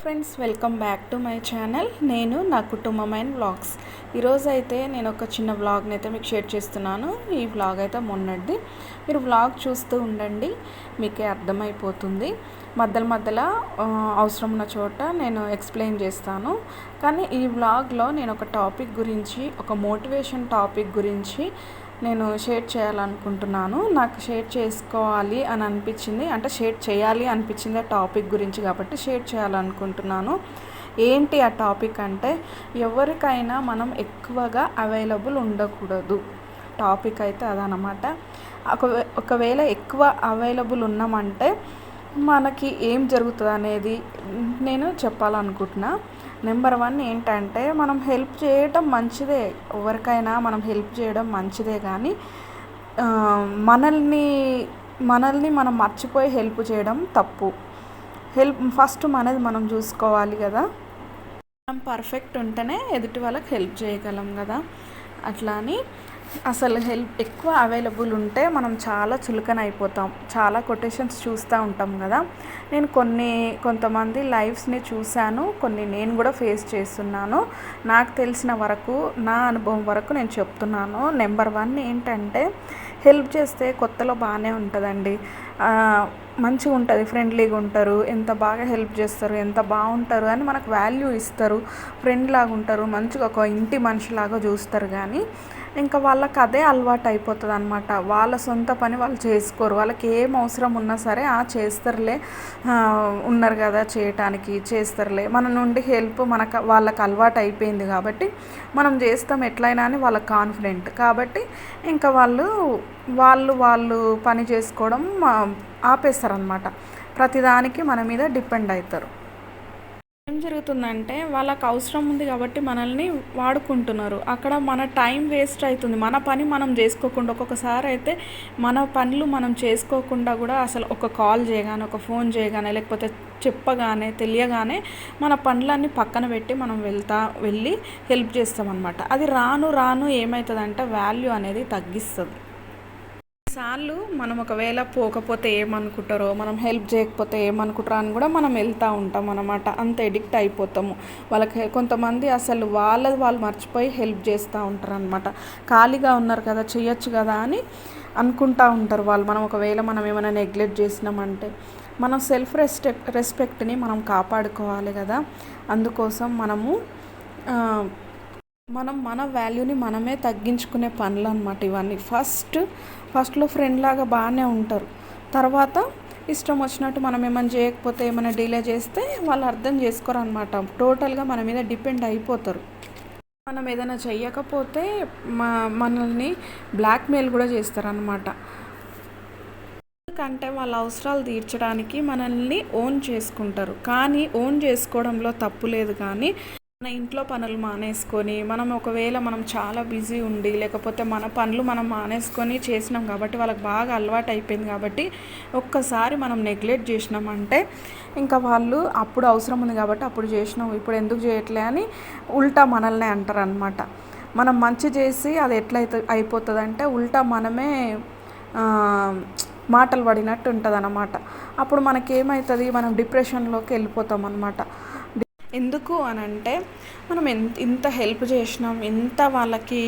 Friends welcome back to my channel. నేను నా కుటుంబమైన vlogs. ఈరోజు అయితే నేను ఒక చిన్న వ్లాగ్ని అయితే మీకు షేర్ చేస్తున్నాను. ఈ వ్లాగ్ అయితే మొన్నటిది. మీరు వ్లాగ్ చూస్తూ ఉండండి మీకే అర్థమైపోతుంది. మధ్యలో మధ్యలో అవసరం ఉన్న చోట నేను ఎక్స్ప్లెయిన్ చేస్తాను. కానీ ఈ వ్లాగ్లో నేను ఒక టాపిక్ గురించి ఒక మోటివేషన్ టాపిక్ గురించి నేను షేర్ చేయాలనుకుంటున్నాను. నాకు షేర్ చేసుకోవాలి అని అనిపించింది. అంటే షేర్ చేయాలి అనిపించింది ఆ టాపిక్ గురించి కాబట్టి షేర్ చేయాలనుకుంటున్నాను. ఏంటి ఆ టాపిక్ అంటే ఎవరికైనా మనం ఎక్కువగా అవైలబుల్ ఉండకూడదు. టాపిక్ అయితే అదనమాట ఒక ఒకవేళ ఎక్కువ అవైలబుల్ ఉన్నామంటే మనకి ఏం జరుగుతుంది అనేది నేను చెప్పాలనుకుంటున్నా. నెంబర్ వన్ ఏంటంటే మనం హెల్ప్ చేయటం మంచిదే. ఎవరికైనా మనం హెల్ప్ చేయడం మంచిదే కానీ మనల్ని మనల్ని మనం మర్చిపోయి హెల్ప్ చేయడం తప్పు. హెల్ప్ ఫస్ట్ మనది మనం చూసుకోవాలి కదా. మనం పర్ఫెక్ట్ ఉంటేనే ఎదుటి వాళ్ళకి హెల్ప్ చేయగలం కదా. అట్లా అని అసలు హెల్ప్ ఎక్కువ అవైలబుల్ ఉంటే మనం చాలా చులకన అయిపోతాం. చాలా కొటేషన్స్ చూస్తూ ఉంటాం కదా. నేను కొన్ని కొంతమంది లైఫ్స్ని చూశాను. కొన్ని నేను కూడా ఫేస్ చేస్తున్నాను. నాకు తెలిసిన వరకు నా అనుభవం వరకు నేను చెప్తున్నాను. నెంబర్ వన్ ఏంటంటే హెల్ప్ చేస్తే కొత్తలో బాగానే ఉంటుందండి. మంచిగా ఉంటుంది ఫ్రెండ్లీగా ఉంటారు ఎంత బాగా హెల్ప్ చేస్తారు ఎంత బాగుంటారు అని మనకు వాల్యూ ఇస్తారు ఫ్రెండ్ లాగా ఉంటారు మంచిగా ఒక ఇంటి మనిషిలాగా చూస్తారు కానీ ఇంకా వాళ్ళకి అదే అలవాటు అయిపోతుంది అనమాట వాళ్ళ సొంత పని వాళ్ళు చేసుకోరు. వాళ్ళకి ఏం అవసరం ఉన్నా సరే ఆ చేస్తారులే ఉన్నారు కదా చేయటానికి చేస్తారులే. మన నుండి హెల్ప్ మనకు వాళ్ళకి అలవాటు అయిపోయింది కాబట్టి మనం చేస్తాం ఎట్లయినా అని వాళ్ళకి కాన్ఫిడెంట్ కాబట్టి ఇంకా వాళ్ళు వాళ్ళు వాళ్ళు పని చేసుకోవడం ఆపేస్తారనమాట ప్రతిదానికి మన మీద డిపెండ్ అవుతారు ఏం జరుగుతుందంటే వాళ్ళకి అవసరం ఉంది కాబట్టి మనల్ని వాడుకుంటున్నారు. అక్కడ మన టైం వేస్ట్ అవుతుంది మన పని మనం చేసుకోకుండా ఒక్కొక్కసారి అయితే మన పనులు మనం చేసుకోకుండా కూడా అసలు ఒక కాల్ చేయగానే ఒక ఫోన్ చేయగానే లేకపోతే చెప్పగానే తెలియగానే మన పనులన్నీ పక్కన పెట్టి మనం వెళ్తా వెళ్ళి హెల్ప్ చేస్తామన్నమాట. అది రాను రాను ఏమవుతుందంటే వాల్యూ అనేది తగ్గిస్తుంది. సార్లు మనం ఒకవేళ పోకపోతే ఏమనుకుంటారో మనం హెల్ప్ చేయకపోతే ఏమనుకుంటారో అని కూడా మనం వెళ్తూ ఉంటాం అనమాట అంత ఎడిక్ట్ అయిపోతాము. వాళ్ళకి కొంతమంది అసలు వాళ్ళ వాళ్ళు మర్చిపోయి హెల్ప్ చేస్తూ ఉంటారు అనమాట ఖాళీగా ఉన్నారు కదా చేయొచ్చు కదా అని అనుకుంటా ఉంటారు వాళ్ళు. మనం ఒకవేళ మనం ఏమైనా నెగ్లెక్ట్ చేసినామంటే మనం సెల్ఫ్ రెస్పెక్ట్ రెస్పెక్ట్ని మనం కాపాడుకోవాలి కదా. అందుకోసం మనము మనం మన వాల్యూని మనమే తగ్గించుకునే పనులు అనమాట ఇవన్నీ. ఫస్ట్ ఫస్ట్లో ఫ్రెండ్ లాగా బాగానే ఉంటారు. తర్వాత ఇష్టం వచ్చినట్టు మనం ఏమైనా చేయకపోతే ఏమైనా డిలే చేస్తే వాళ్ళు అర్థం చేసుకోరు అనమాట టోటల్గా మన మీద డిపెండ్ అయిపోతారు. మనం ఏదైనా చెయ్యకపోతే మా మనల్ని బ్లాక్మెయిల్ కూడా చేస్తారనమాట ఎందుకంటే వాళ్ళ అవసరాలు తీర్చడానికి మనల్ని ఓన్ చేసుకుంటారు. కానీ ఓన్ చేసుకోవడంలో తప్పు లేదు కానీ మన ఇంట్లో పనులు మానేసుకొని మనం ఒకవేళ మనం చాలా బిజీ ఉండి లేకపోతే మన పనులు మనం మానేసుకొని చేసినాం కాబట్టి వాళ్ళకి బాగా అలవాటు అయిపోయింది కాబట్టి ఒక్కసారి మనం నెగ్లెక్ట్ చేసినామంటే ఇంకా వాళ్ళు అప్పుడు అవసరం ఉంది కాబట్టి అప్పుడు చేసినాం ఇప్పుడు ఎందుకు చేయట్లే అని ఉల్టా మనల్నే అంటారు అనమాట మనం మంచి చేసి అది ఎట్లయితే అయిపోతుందంటే ఉల్టా మనమే మాటలు పడినట్టు ఉంటుంది అన్నమాట అప్పుడు మనకేమవుతుంది మనం డిప్రెషన్లోకి వెళ్ళిపోతాం అనమాట ఎందుకు అని అంటే మనం ఎంత ఇంత హెల్ప్ చేసినాం ఎంత వాళ్ళకి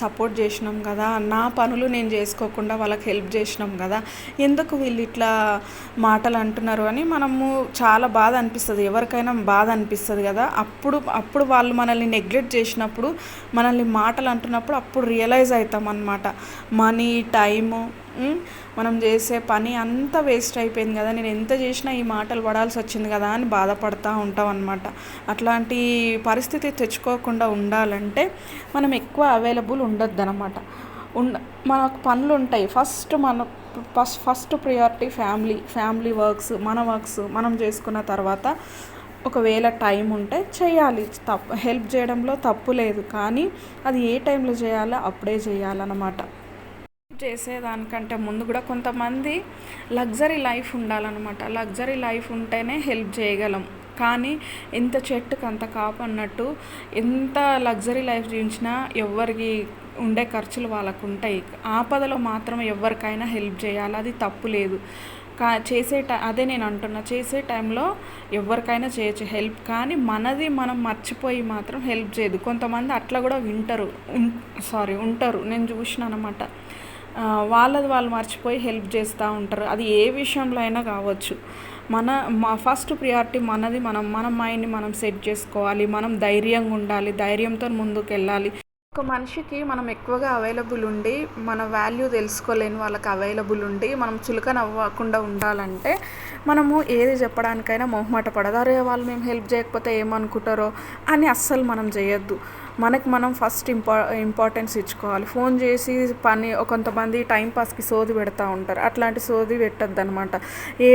సపోర్ట్ చేసినాం కదా నా పనులు నేను చేసుకోకుండా వాళ్ళకి హెల్ప్ చేసినాం కదా ఎందుకు వీళ్ళు ఇట్లా మాటలు అంటున్నారు అని మనము చాలా బాధ అనిపిస్తుంది. ఎవరికైనా బాధ అనిపిస్తుంది కదా. అప్పుడు అప్పుడు వాళ్ళు మనల్ని నెగ్లెక్ట్ చేసినప్పుడు మనల్ని మాటలు అంటున్నప్పుడు అప్పుడు రియలైజ్ అవుతాం అన్నమాట. మనీ టైము మనం చేసే పని అంతా వేస్ట్ అయిపోయింది కదా. నేను ఎంత చేసినా ఈ మాటలు పడాల్సి వచ్చింది కదా అని బాధపడతా ఉంటాం అనమాట అట్లాంటి పరిస్థితి తెచ్చుకోకుండా ఉండాలంటే మనం ఎక్కువ అవైలబుల్ ఉండొద్దు అనమాట ఉండ మనకు పనులు ఉంటాయి ఫస్ట్ మన first first priority family family works మన వర్క్స్ మనం చేసుకున్న తర్వాత ఒకవేళ టైం ఉంటే చేయాలి. తప్పు హెల్ప్ చేయడంలో తప్పు లేదు. కానీ అది ఏ టైంలో చేయాలో అప్పుడే చేయాలన్నమాట. చేసేదానికంటే ముందు కూడా కొంతమంది లగ్జరీ లైఫ్ ఉండాలన్నమాట. లగ్జరీ లైఫ్ ఉంటేనే హెల్ప్ చేయగలం. కానీ ఎంత చెట్టుకు అంత కాపు అన్నట్టు ఎంత లగ్జరీ లైఫ్ జీవించినా ఎవరికి ఉండే ఖర్చులు వాళ్ళకు ఉంటాయి. ఆపదలో మాత్రం ఎవరికైనా హెల్ప్ చేయాలి. అది తప్పు లేదు. కా చేసే టై అదే నేను అంటున్నా చేసే టైంలో ఎవరికైనా చేయొచ్చు హెల్ప్. కానీ మనది మనం మర్చిపోయి మాత్రం హెల్ప్ చేయదు. కొంతమంది అట్లా కూడా వింటారు. సారీ ఉంటారు. నేను చూసిన అనమాట వాళ్ళది వాళ్ళు మర్చిపోయి హెల్ప్ చేస్తూ ఉంటారు. అది ఏ విషయంలో అయినా కావచ్చు. మన మా ఫస్ట్ ప్రియారిటీ మనది. మనం మన మైండ్ని మనం సెట్ చేసుకోవాలి. మనం ధైర్యంగా ఉండాలి. ధైర్యంతో ముందుకు వెళ్ళాలి ఒక మనిషికి మనం ఎక్కువగా అవైలబుల్ ఉండి మన వాల్యూ తెలుసుకోలేని వాళ్ళకి అవైలబుల్ ఉండి మనం చులకన అవ్వకుండా ఉండాలంటే మనము ఏది చెప్పడానికైనా మొహమాట పడదు. అరే వాళ్ళు మేము హెల్ప్ చేయకపోతే ఏమనుకుంటారో అని అస్సలు మనం చేయొద్దు. మనకి మనం ఫస్ట్ ఇంపా ఇంపార్టెన్స్ ఇచ్చుకోవాలి. ఫోన్ చేసి పని కొంతమంది టైంపాస్కి సోది పెడతా ఉంటారు. అట్లాంటి సోది పెట్టద్దు అనమాట ఏ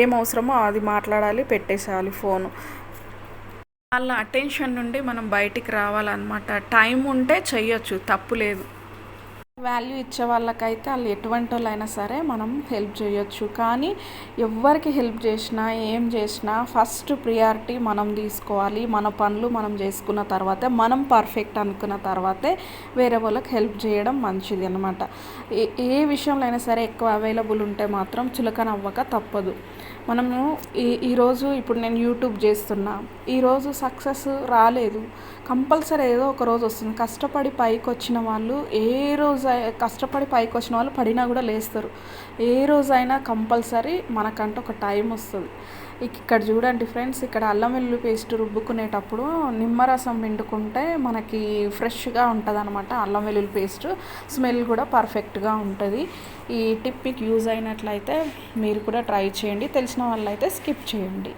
ఏం అవసరమో అది మాట్లాడాలి పెట్టేసేయాలి ఫోను. వాళ్ళ అటెన్షన్ నుండి మనం బయటికి రావాలన్నమాట. టైం ఉంటే చెయ్యొచ్చు తప్పు లేదు. వాల్యూ ఇచ్చే వాళ్ళకైతే వాళ్ళు ఎటువంటి వాళ్ళైనా సరే మనం హెల్ప్ చేయొచ్చు. కానీ ఎవరికి హెల్ప్ చేసినా ఏం చేసినా ఫస్ట్ ప్రియారిటీ మనం తీసుకోవాలి. మన పనులు మనం చేసుకున్న తర్వాతే మనం పర్ఫెక్ట్ అనుకున్న తర్వాతే వేరే వాళ్ళకి హెల్ప్ చేయడం మంచిది అనమాట ఏ ఏ విషయంలో అయినా సరే ఎక్కువ అవైలబుల్ ఉంటే మాత్రం చులకన అవ్వక తప్పదు. మనము ఈ ఈరోజు ఇప్పుడు నేను యూట్యూబ్ చేస్తున్నా. ఈరోజు సక్సెస్ రాలేదు. కంపల్సరీ ఏదో ఒక రోజు వస్తుంది. కష్టపడి పైకి వచ్చిన వాళ్ళు ఏ రోజు కష్టపడి పైకి వచ్చిన వాళ్ళు పడినా కూడా లేస్తారు. ఏ రోజైనా కంపల్సరీ మనకంటే ఒక టైం వస్తుంది. ఇక్కడ చూడండి ఫ్రెండ్స్ ఇక్కడ అల్లం వెల్లుల్లి పేస్ట్ రుబ్బుకునేటప్పుడు నిమ్మరసం పిండుకుంటే మనకి ఫ్రెష్గా ఉంటుంది అనమాట అల్లం వెల్లుల్లి పేస్ట్. స్మెల్ కూడా పర్ఫెక్ట్గా ఉంటుంది. ఈ టిప్ మీకు యూజ్ అయినట్లయితే మీరు కూడా ట్రై చేయండి. తెలిసిన వాళ్ళైతే స్కిప్ చేయండి.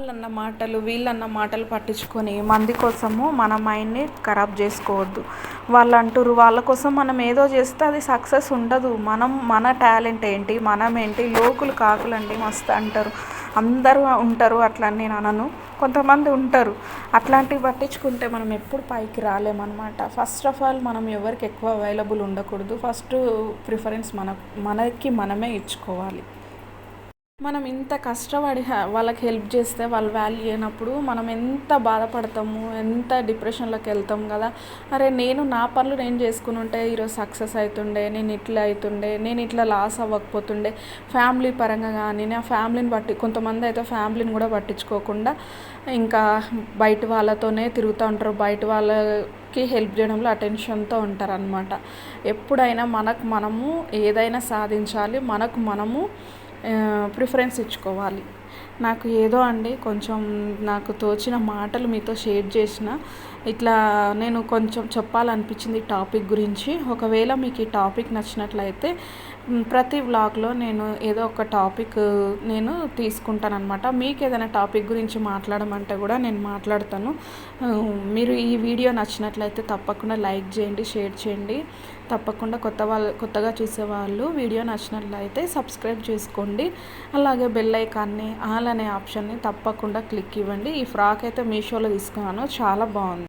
వాళ్ళన్న మాటలు వీళ్ళన్న మాటలు పట్టించుకొని మంది కోసము మన మైండ్ని ఖరాబ్ చేసుకోవద్దు. వాళ్ళు అంటారు వాళ్ళ కోసం మనం ఏదో చేస్తే అది సక్సెస్ ఉండదు. మనం మన టాలెంట్ ఏంటి? మనం ఏంటి? లోకులు కాకులండి మస్తు అంటారు. అందరూ ఉంటారు అట్లా నేను అనను కొంతమంది ఉంటారు. అట్లాంటివి పట్టించుకుంటే మనం ఎప్పుడు పైకి రాలేమన్నమాట. ఫస్ట్ ఆఫ్ ఆల్ మనం ఎవరికి ఎక్కువ అవైలబుల్ ఉండకూడదు. ఫస్ట్ ప్రిఫరెన్స్ మన మనకి మనమే ఇచ్చుకోవాలి. మనం ఇంత కష్టపడి వాళ్ళకి హెల్ప్ చేస్తే వాళ్ళు వాల్యూ అయినప్పుడు మనం ఎంత బాధపడతాము ఎంత డిప్రెషన్లోకి వెళ్తాం కదా. అరే నేను నా పనులు నేను చేసుకుని ఉంటే ఈరోజు సక్సెస్ అవుతుండే నేను ఇట్లా అవుతుండే నేను ఇట్లా లాస్ అవ్వకపోతుండే. ఫ్యామిలీ పరంగా కానీ నా ఫ్యామిలీని బట్టి కొంతమంది అయితే ఫ్యామిలీని కూడా పట్టించుకోకుండా ఇంకా బయట వాళ్ళతోనే తిరుగుతూ ఉంటారు. బయట వాళ్ళకి హెల్ప్ చేయడంలో అటెన్షన్తో ఉంటారనమాట ఎప్పుడైనా మనకు మనము ఏదైనా సాధించాలి మనకు మనము ప్రిఫరెన్స్ ఇచ్చుకోవాలి. నాకు ఏదో అండి కొంచెం నాకు తోచిన మాటలు మీతో షేర్ చేసిన ఇట్లా నేను కొంచెం చెప్పాలనిపించింది ఈ టాపిక్ గురించి. ఒకవేళ మీకు ఈ టాపిక్ నచ్చినట్లయితే ప్రతి వ్లాగ్లో నేను ఏదో ఒక టాపిక్ నేను తీసుకుంటానమాట మీకు ఏదైనా టాపిక్ గురించి మాట్లాడమంటే కూడా నేను మాట్లాడతాను. మీరు ఈ వీడియో నచ్చినట్లయితే తప్పకుండా లైక్ చేయండి షేర్ చేయండి. తప్పకుండా కొత్త వాళ్ళు కొత్తగా చూసేవాళ్ళు వీడియో నచ్చినట్లయితే సబ్స్క్రైబ్ చేసుకోండి. అలాగే బెల్ ఐకాన్ని ఆల్ అనే ఆప్షన్ని తప్పకుండా క్లిక్ ఇవ్వండి. ఈ ఫ్రాక్ అయితే మీషోలో తీసుకున్నాను. చాలా బాగుంది.